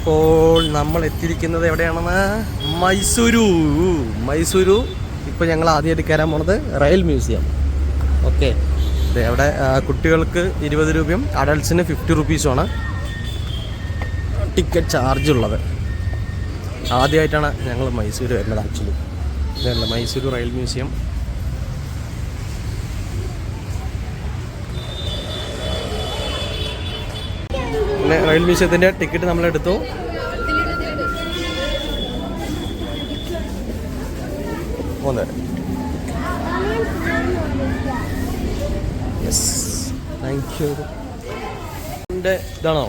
അപ്പോൾ നമ്മൾ എത്തിയിരിക്കുന്നത് എവിടെയാണെന്ന്? മൈസൂരു. മൈസൂരു. ഇപ്പോൾ ഞങ്ങൾ ആദ്യമായിട്ട് കയറാൻ പോണത് റയൽ മ്യൂസിയം. ഓക്കെ. അവിടെ കുട്ടികൾക്ക് ഇരുപത് രൂപയും അഡൾട്ട്സിന് ഫിഫ്റ്റി റുപ്പീസുമാണ് ടിക്കറ്റ് ചാർജ് ഉള്ളത് ആദ്യമായിട്ടാണ് ഞങ്ങൾ മൈസൂർ വരുന്നത് ആക്ച്വലി. ഇതല്ല മൈസൂർ റയൽ മ്യൂസിയം. പിന്നെ റയൽ മ്യൂസിയത്തിന്റെ ടിക്കറ്റ് നമ്മളെടുത്തു. പോന്നേരം യെസ് ഇതാണോ?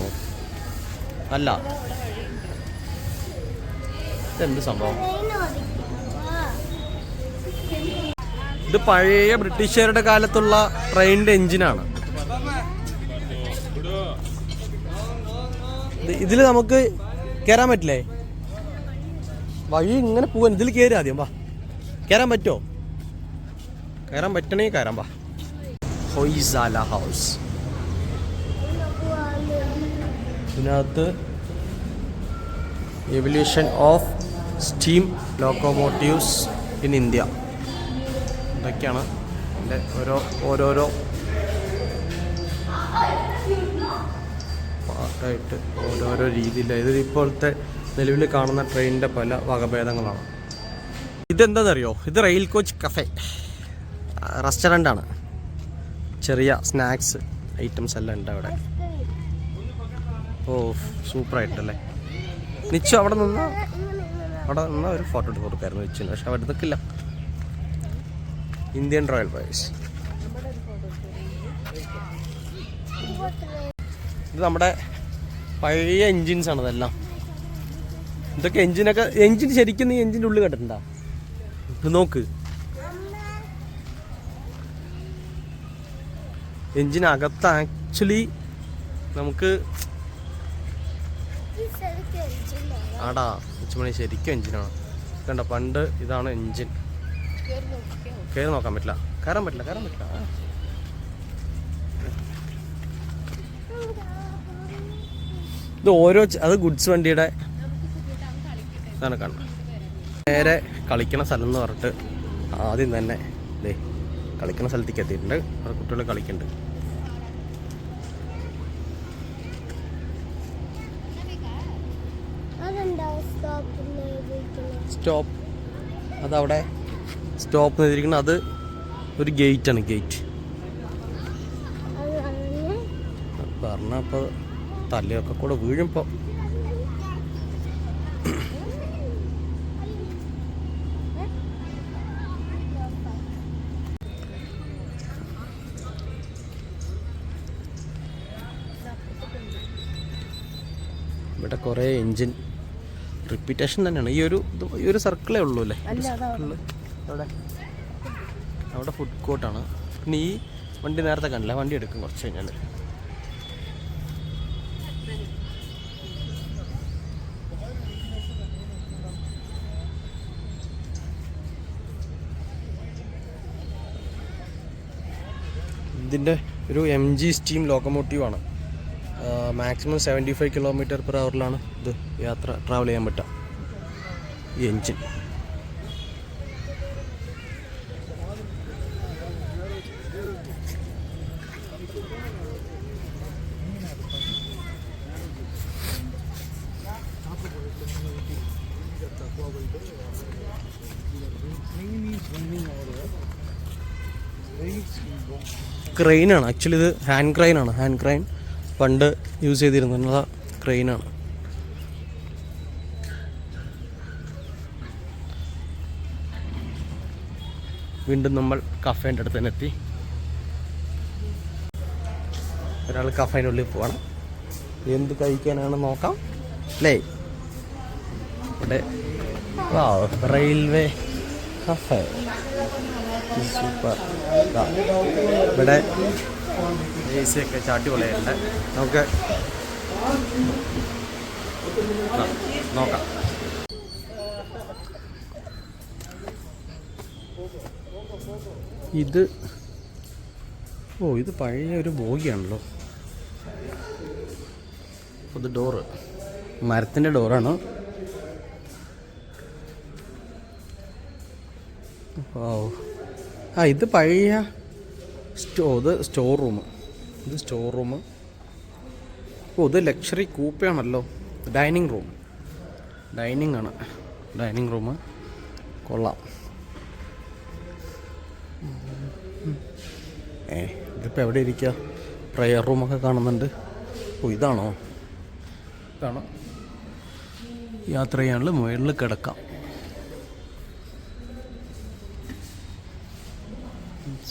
അല്ല. ഇതെന്ത് സംഭവം? ഇത് പഴയ ബ്രിട്ടീഷുകാരുടെ കാലത്തുള്ള ട്രെയിനിന്റെ എഞ്ചിനാണ് ഇതിൽ നമുക്ക് കയറാൻ പറ്റില്ലേ? വഴി ഇങ്ങനെ പോവാൻ ഇതിൽ കയറി ആദ്യം വാ. കയറാൻ പറ്റോ? കയറാൻ പറ്റണേ കയറാൻ വാ. ഹൊയ്സാല ഹൗസ്. ഇതിനകത്ത് evolution of steam locomotives in India. ഇതൊക്കെയാണ് എന്റെ ഓരോ ഓരോരോ പാർട്ടായിട്ട് ഓരോരോ രീതിയിൽ ഇത് ഇപ്പോഴത്തെ നിലവിൽ കാണുന്ന ട്രെയിനിന്റെ പല വകഭേദങ്ങളാണ്. ഇതെന്താണെന്നറിയോ ഇത് റെയിൽ കോച്ച് കഫേ. റെസ്റ്റോറന്റാണ് ചെറിയ സ്നാക്സ് ഐറ്റംസ് എല്ലാം ഉണ്ട് അവിടെ. ഓ സൂപ്പറായിട്ടല്ലേ? നിച്ചു അവിടെ നിന്ന്? അവിടെ നിന്ന്? ഒരു ഫോട്ടോ എടുത്ത് കൊടുക്കായിരുന്നു നിച്ചു. പക്ഷെ അവിടെ നിൽക്കില്ല. ഇന്ത്യൻ റോയൽ ബോയ്സ് ഇത് നമ്മുടെ പഴയ എൻജിൻസ് ആണ് അതെല്ലാം. ഇതൊക്കെ എൻജിനൊക്കെ എൻജിൻ ശരിക്കും നീ എൻജിന്റെ ഉള്ളിൽ കണ്ടിട്ടുണ്ടോ? നോക്ക്. എൻജിനകത്ത് ആക്ച്വലി നമുക്ക് ആടാ ഉച്ചമണി ശരിക്കും എൻജിനാണ് കണ്ട പണ്ട് ഇതാണ് എൻജിൻ കയറി നോക്കാൻ പറ്റില്ല. കയറാൻ പറ്റില്ല കയറാൻ പറ്റില്ല. ഇത് ഓരോ അത് ഗുഡ്സ് വണ്ടിയുടെ ഇതാണ് കണ്ട നേരെ കളിക്കണ സ്ഥലം എന്ന് പറഞ്ഞിട്ട് ആദ്യം തന്നെ ഇതേ കളിക്കണ സ്ഥലത്തേക്ക് എത്തിയിട്ടുണ്ട്. അവിടെ കുട്ടികൾ കളിക്കുന്നുണ്ട് സ്റ്റോപ്പ്. അതവിടെ സ്റ്റോപ്പ് ചെയ്തിരിക്കുന്നത്. അത് ഒരു ഗേറ്റാണ് ഗേറ്റ്. പറഞ്ഞപ്പോൾ തലയൊക്കെ കൂടെ വീഴുമ്പോൾ ഇവിടെ കുറേ എൻജിൻ റിപ്പീറ്റേഷൻ തന്നെയാണ്. ഈ ഒരു ഈ ഒരു സർക്കിളേ ഉള്ളൂ അല്ലേ? അവിടെ. അവിടെ. ഫുഡ് കോർട്ടാണ് പിന്നെ ഈ വണ്ടി നേരത്തെ കണ്ടില്ല. വണ്ടി എടുക്കും കുറച്ച് കഴിഞ്ഞാൽ ഇതിന്റെ ഒരു M G steam ലോക്കോമോട്ടീവാണ്. Maximum seventy five kilometre per അവറിലാണ് ഇത് യാത്ര ട്രാവൽ ചെയ്യാൻ പറ്റുക. ഈ എൻജിൻ ക്രെയിനാണ് ആക്ച്വലി ഇത് ഹാൻഡ് ക്രെയിനാണ് ഹാൻഡ് ക്രെയിൻ പണ്ട് യൂസ് ചെയ്തിരുന്നത് ക്രെയിനാണ് വീണ്ടും നമ്മൾ കഫേന്റെ അടുത്ത് തന്നെ എത്തി. ഒരാൾ കഫേനുള്ളിൽ പോവാണ്. എന്ത് കഴിക്കാനാണ് നോക്കാം. അല്ലേ? ഇവിടെ റെയിൽവേ കഫേ സൂപ്പർ ഇവിടെ എ സി ഒക്കെ ചാട്ടി പൊളയുണ്ട് നമുക്ക് നോക്കാം. ഇത് ഓ ഇത് പഴയ ഒരു ബോഗിയാണല്ലോ. ഇത് ഡോറ് മരത്തിന്റെ ഡോറാണ് ഓ ആ ഇത് പഴയ സ്റ്റോ ഇത് സ്റ്റോർ റൂം ഇത് സ്റ്റോർ റൂം ഓ ഇത് ലക്ഷറി കൂപ്പയാണല്ലോ ഡൈനിങ് റൂം ഡൈനിങ് ആണ്. ഡൈനിങ് റൂം കൊള്ളാം. ഏ ഇതിപ്പോൾ എവിടെ ഇരിക്കുക പ്രെയർ റൂമൊക്കെ കാണുന്നുണ്ട്. ഓ ഇതാണോ? ഇതാണോ? യാത്ര ചെയ്യാനുള്ള മുകളിൽ കിടക്കാം.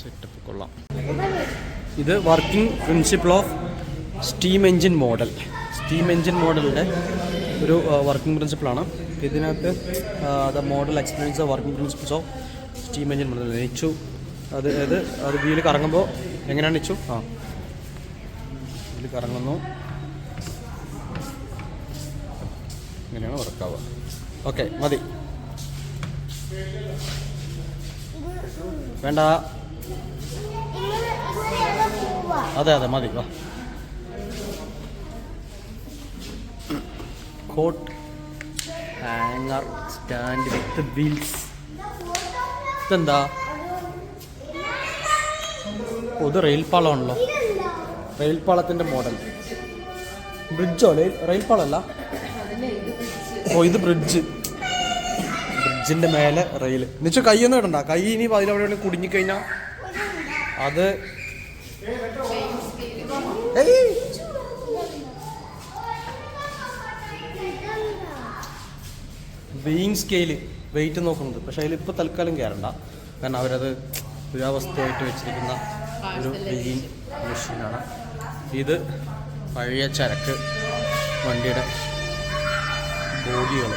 സെറ്റപ്പ് കൊള്ളാം ഇത് working principle of steam engine model steam engine മോഡലിന്റെ ഒരു വർക്കിംഗ് പ്രിൻസിപ്പിളാണ് ഇതിനകത്ത് the model experience working principles of steam engine model നിച്ചു അത് അത് അത് വീൽ കറങ്ങുമ്പോൾ എങ്ങനെയാണ് നിച്ചു ആ. വീൽ കറങ്ങുന്നു. ഇങ്ങനെയാണ് വർക്കാവുക ഓക്കെ മതി. വേണ്ട. അതെ അതെ മതി വാ. Coat hanger stand with wheels ഇതെന്താ? ഇത് റെയിൽ പാളമാണല്ലോ റെയിൽ പാളത്തിന്റെ മോഡൽ. ബ്രിഡ്ജോ റെയിൽ പാളമല്ല ഓ ഇത് ബ്രിഡ്ജ് ബ്രിഡ്ജിന്റെ മേലെ റെയിൽ എന്നുവെച്ചാൽ കൈയൊന്നും ഇടണ്ട. കൈ ഇനി അതിലവിടെ കുടുങ്ങിക്കഴിഞ്ഞാൽ അത്. വെയിങ് സ്കെയിൽ വെയിറ്റ് നോക്കുന്നത്. പക്ഷേ അതിലിപ്പോൾ തൽക്കാലം കയറണ്ട കാരണം അവരത് പുരാവസ്തുവായിട്ട് വെച്ചിരിക്കുന്ന ഒരു വെയിങ് മെഷീനാണ് ഇത് പഴയ ചരക്ക് വണ്ടിയുടെ ബോഡികൾ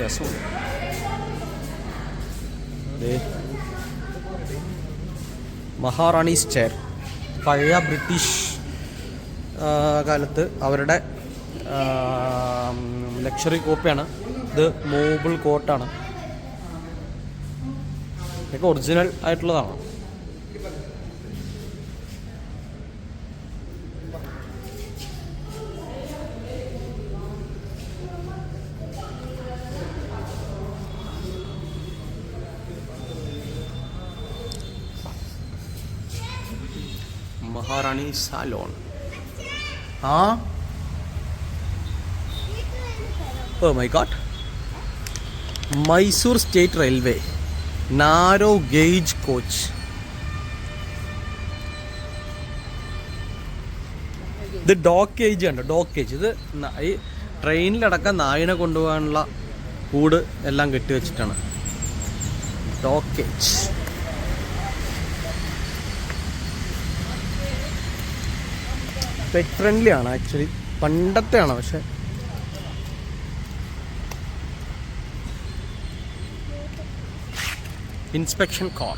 രസമുണ്ട്. മഹാറാണീസ് ചെയർ. പഴയ ബ്രിട്ടീഷ് കാലത്ത് അവരുടെ ലക്ഷറി കോപ്പിയാണ്. ഇത് മൂബിൾ കോട്ടാണ്. ഇതൊക്കെ ഒറിജിനൽ ആയിട്ടുള്ളതാണ്. മഹാറാണി സാലോൺ. ആ? ഓ my god. Mysore state railway narrow gauge coach. ഇത് ഡോക്ക് കേജ് ഉണ്ട് ഡോക്ക് കേജ് ഇത് ഈ ട്രെയിനിലടക്കം നായിനെ കൊണ്ടുപോകാനുള്ള കൂട് എല്ലാം കെട്ടിവെച്ചിട്ടാണ്. ഡോക്ക് പെറ്റ് ഫ്രണ്ട്ലി ആണ് ആക്ച്വലി പണ്ടത്തെ ആണ് പക്ഷെ ഇൻസ്പെക്ഷൻ കോൾ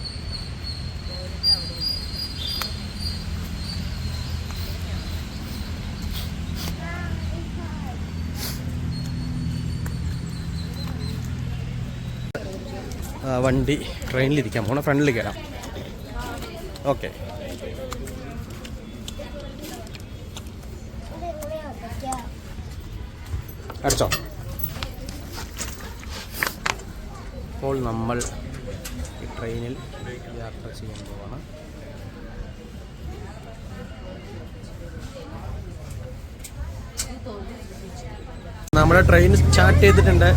വണ്ടി ട്രെയിനിലിരിക്കാൻ പോണ ഫ്രണ്ടിൽ കയറാം ഓക്കെ അടിച്ചോ ഇപ്പോൾ നമ്മൾ ഈ ട്രെയിനിൽ യാത്ര ചെയ്യാൻ പോവാണ്. നമ്മുടെ ട്രെയിൻ സ്റ്റാർട്ട് ചെയ്തിട്ടുണ്ട്.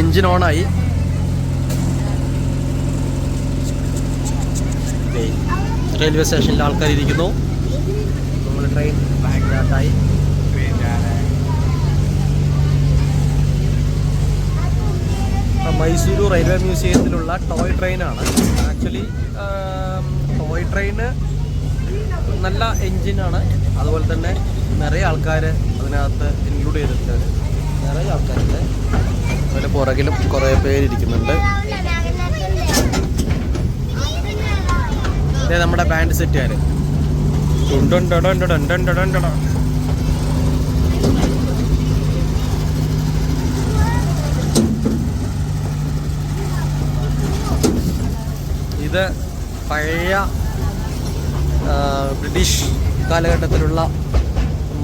എൻജിൻ ഓണായി റെയിൽവേ സ്റ്റേഷനിൽ ആൾക്കാർ ഇരിക്കുന്നു നമ്മുടെ ട്രെയിൻ സ്റ്റാർട്ടായി മൈസൂരു റെയിൽവേ മ്യൂസിയത്തിലുള്ള ടോയ് ട്രെയിനാണ്. ആക്ച്വലി ടോയ് ട്രെയിന് നല്ല എൻജിനാണ് അതുപോലെ തന്നെ നിറയെ ആൾക്കാർ അതിനകത്ത് ഇൻക്ലൂഡ് ചെയ്തിട്ടുണ്ട്. നിറയെ ആൾക്കാരുണ്ട്. അതിന്റെ പുറകിലും കുറേ പേരിരിക്കുന്നുണ്ട്. നമ്മുടെ ബാൻഡ് സെറ്റുകാർ ഇത് പഴയ ബ്രിട്ടീഷ് കാലഘട്ടത്തിലുള്ള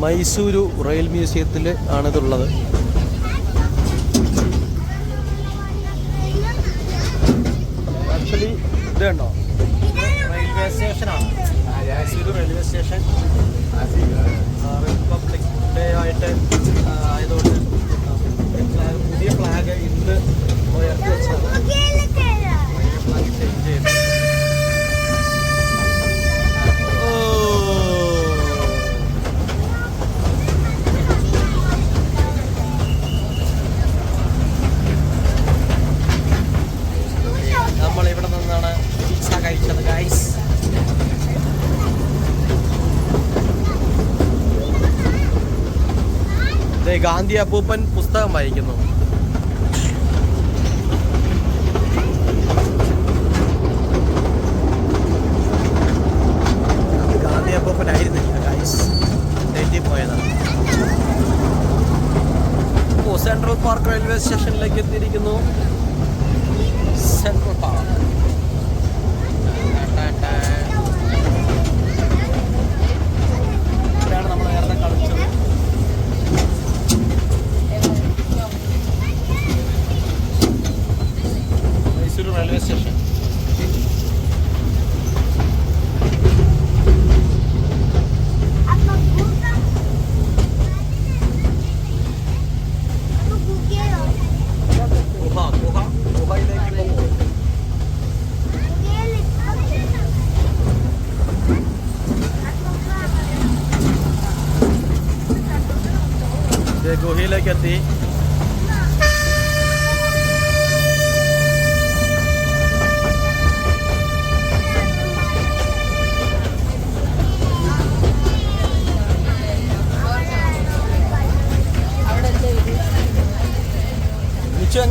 മൈസൂരു റെയിൽ മ്യൂസിയത്തിൽ ആണിതുള്ളത്. ആക്ച്വലി ഇത് കണ്ടോ? റെയിൽവേ സ്റ്റേഷനാണ്. Mysuru railway station. ഗാന്ധി അപ്പൂപ്പൻ പുസ്തകം വായിക്കുന്നു. ഗാന്ധി അപ്പൂപ്പൻ ആയിരുന്നില്ല ഗൈസ് തെറ്റി പോയതാണ്. ഓ സെൻട്രൽ പാർക്ക് റെയിൽവേ സ്റ്റേഷനിലേക്ക് എത്തിയിരിക്കുന്നു. സെൻട്രൽ പാർക്ക് ഇവിടെയാണ് നമ്മൾ നേരത്തെ കളിച്ചത് മൈസൂർ റെയിൽവേ സ്റ്റേഷൻ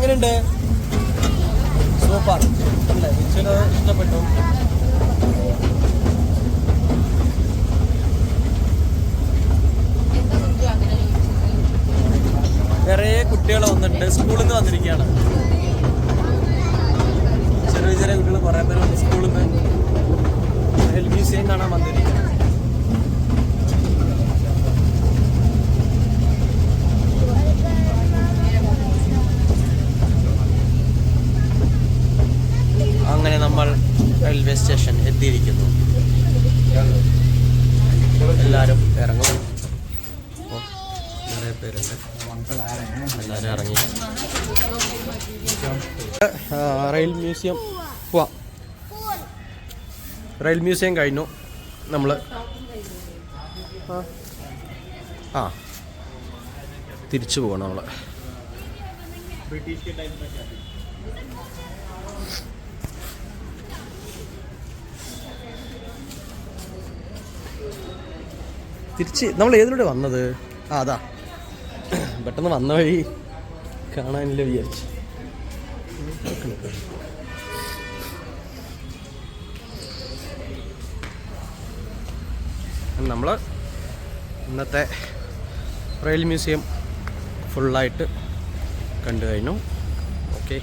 എങ്ങനെയുണ്ട്? സൂപ്പർ. അല്ലേ? മിച്ചുന് ഇഷ്ടപ്പെട്ടു. നിറയെ കുട്ടികൾ വന്നിട്ടുണ്ട്. സ്കൂളിൽ നിന്ന് വന്നിരിക്കുകയാണ്. ചെറിയ ചെറിയ കുട്ടികൾ കുറേ പേര് സ്കൂളിൽ നിന്ന്. എൽ ബി സി കാണാൻ വന്നിരിക്കുകയാണ് അങ്ങനെ നമ്മൾ റെയിൽവേ സ്റ്റേഷൻ എത്തിയിരിക്കുന്നു എല്ലാവരും ഇറങ്ങും അപ്പോൾ നിറയെ പേരുണ്ട് എല്ലാവരും ഇറങ്ങി റെയിൽ മ്യൂസിയം. പോവാം റെയിൽ മ്യൂസിയം കഴിഞ്ഞു. നമ്മൾ ആ. തിരിച്ചു പോകണം നമ്മൾ തിരിച്ച് നമ്മൾ ഏതിലൂടെ വന്നത്? ആ അതാ. പെട്ടെന്ന് വന്ന വഴി കാണാനില്ല വിചാരിച്ചു. നമ്മൾ ഇന്നത്തെ റെയിൽ മ്യൂസിയം ഫുള്ളായിട്ട് കണ്ടു കഴിഞ്ഞു. ഓക്കെ.